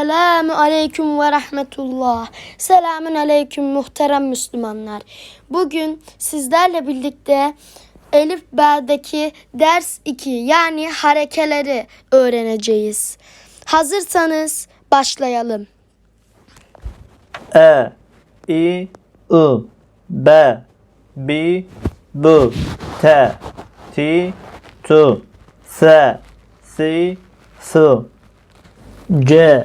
Selamun aleyküm ve rahmetullah. Selamun aleyküm muhterem Müslümanlar. Bugün sizlerle birlikte Elif B'deki ders 2 yani harekeleri öğreneceğiz. Hazırsanız başlayalım. E, I, I, B, B, B, T, T, T, S, S, S, C,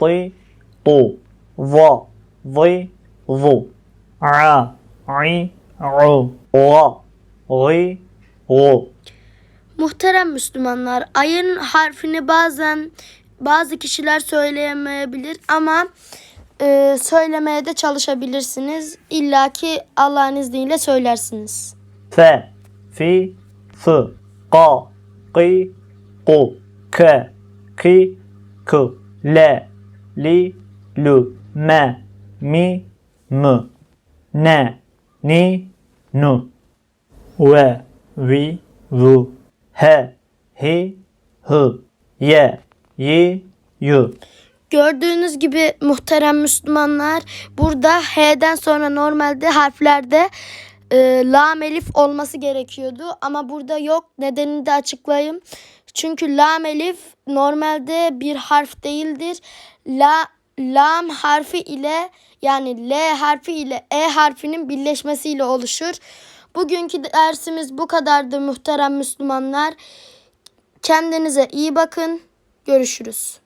B, Do, Va, V, V, A, I, O, O, G, O. Muhterem Müslümanlar, ayın harfini bazen bazı kişiler söyleyemeyebilir ama e, söylemeye de çalışabilirsiniz. İlla ki Allah'ın izniyle söylersiniz. F, F, F, K, K, Q, K, K, K, L, L, L, M, M, M, N, N, N, V, V, V, H, H, H, Y, Y, Y. Gördüğünüz gibi muhterem Müslümanlar burada H'den sonra normalde harflerde e, lam elif olması gerekiyordu ama burada yok. Nedenini de açıklayayım. Çünkü lam elif normalde bir harf değildir. La lam harfi ile yani L harfi ile E harfinin birleşmesiyle oluşur. Bugünkü dersimiz bu kadardı muhterem Müslümanlar. Kendinize iyi bakın. Görüşürüz.